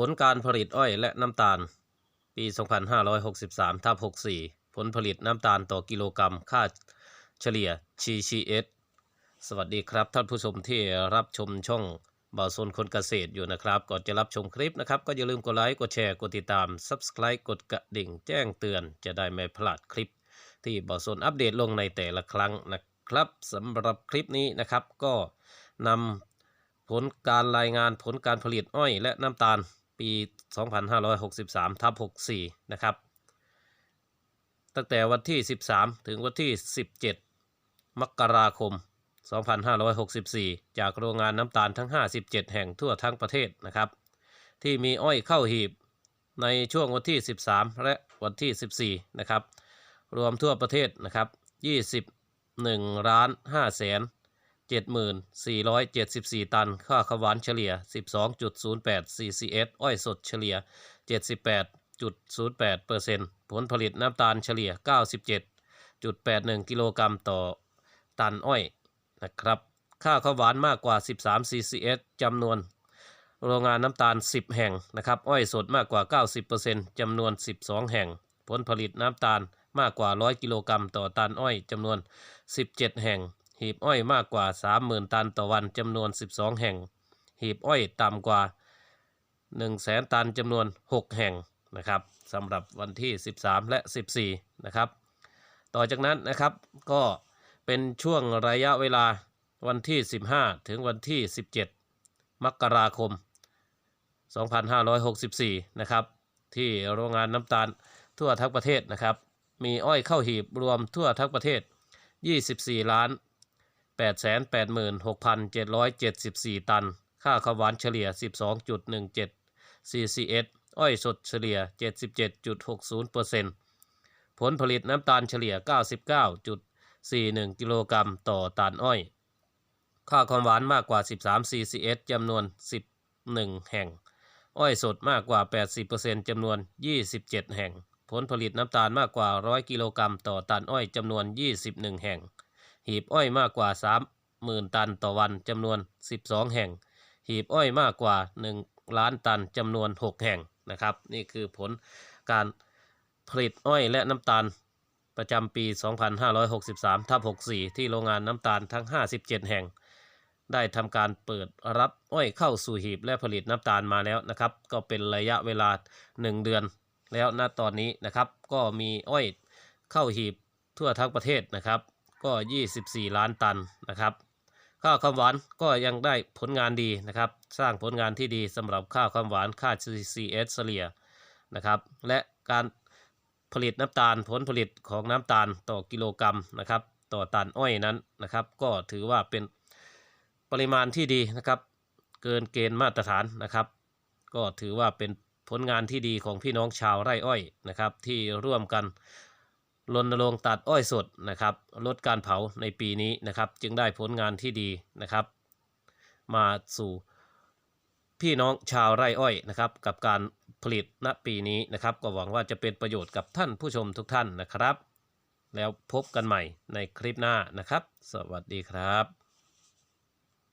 ผลการผลิตอ้อยและน้ำตาล ปี 2563ทับ64 ผลผลิตน้ำตาลต่อกิโลกรรัม ค่าเฉลี่ย GCS สวัสดีครับท่านผู้ชมที่รับชมช่องบ่าวโซนคนเกษตรอยู่นะครับ ก่อนจะรับชมคลิปนะครับ ก็อย่าลืมกดไลค์ กดแชร์ กดติดตาม Subscribe กดกระดิ่ง แจ้งเตือน จะได้ไม่พลาดคลิป ที่บ่าวโซนอัปเดตลงในแต่ละครั้งนะครับสำหรับคลิปนี้นะครับก็นำผลการรายงานผลการผลิตอ้อยและน้ำตาล ปี 2563ทับ64 นะครับ ตั้งแต่วันที่ 13 ถึงวันที่ 17 มกราคม 2564 จากโรงงานน้ำตาลทั้ง 57 แห่งทั่วทั้งประเทศนะครับ ที่มีอ้อยเข้าหีบในช่วงวันที่ 13 และวันที่ 14 นะครับ รวมทั่วประเทศนะครับ 21 ล้าน5แสน 74,474 ตัน ค่าขาวหวานเฉลี่ย 12.08 CCS อ้อยสดเฉลี่ย 78.08เปอร์เซ็นต์ผลผลิตน้ำตาลเฉลี่ย 97.81 กิโลกรัมต่อตันอ้อยนะครับ ค่าข้าวหวานมากกว่า 13 CCS จำนวน โรงงานน้ำตาล 10 แห่งนะครับ อ้อยสดมากกว่า 90%จำนวน 12 แห่ง ผลผลิตน้ำตาลมากกว่า 100 กิโลกรัมต่อตันอ้อยจำนวน 17 แห่ง หีบอ้อยมากกว่า 30,000 ตันต่อวันจำนวน 12 แห่ง หีบอ้อยต่ำกว่า 100,000 ตันจำนวน 6 แห่งนะครับสำหรับวันที่ 13 และ 14 นะครับ ต่อจากนั้นนะครับก็เป็นช่วงระยะเวลาวันที่ 15 ถึงวันที่ 17 มกราคม 2564 นะครับ ที่โรงงานน้ำตาลทั่วทั้งประเทศนะครับ มีอ้อยเข้าหีบรวมทั่วทั้งประเทศ 24 ล้าน 886,774 ตัน ค่าข้าวหวานเฉลี่ย 12.17 CCS อ้อยสดเฉลี่ย 77.60%ผลผลิตน้ำตาลเฉลี่ย 99.41 กิโลกรัมต่อตันอ้อย ค่าความหวานมากกว่า 13 CCS จำนวน 11 แห่ง อ้อยสดมากกว่า 80%จำนวน 27 แห่ง ผลผลิตน้ำตาลมากกว่า 100 กิโลกรัมต่อตันอ้อยจำนวน 21 แห่ง หีบอ้อยมากกว่า 30,000 ตันต่อวันจำนวน 12 แห่ง หีบอ้อยมากกว่า 1 ล้านตันจำนวน 6 แห่งนะครับ นี่คือผลการผลิตอ้อยและน้ำตาลประจำปี 2563ทับ64 ที่โรงงานน้ำตาลทั้ง 57 แห่ง ได้ทำการเปิดรับอ้อยเข้าสู่หีบและผลิตน้ำตาลมาแล้วนะครับ ก็เป็นระยะเวลา 1 เดือน แล้วณตอนนี้นะครับ ก็มีอ้อยเข้าหีบทั่วทั้งประเทศนะครับ ก็ 24 ล้านตันนะครับ ข้าวคำหวานก็ยังได้ผลงานดีนะครับ สร้างผลงานที่ดีสำหรับข้าวคำหวานค่า CCS เฉลี่ยนะครับ และการผลิตน้ำตาลผลผลิตของน้ำตาลต่อกิโลกรัมนะครับ ต่อตันอ้อยนั้นนะครับ ก็ถือว่าเป็นปริมาณที่ดีนะครับ เกินเกณฑ์มาตรฐานนะครับ ก็ถือว่าเป็นผลงานที่ดีของพี่น้องชาวไร่อ้อยนะครับ ที่ร่วมกัน รณรงค์ตัดอ้อยสดนะครับ ลดการเผาในปีนี้นะครับ จึงได้ผลงานที่ดีนะครับ มาสู่พี่น้องชาวไร่อ้อยนะครับ กับการผลิตณปีนี้นะครับ ก็หวังว่าจะเป็นประโยชน์กับท่านผู้ชมทุกท่านนะครับ แล้วพบกันใหม่ในคลิปหน้านะครับ สวัสดีครับ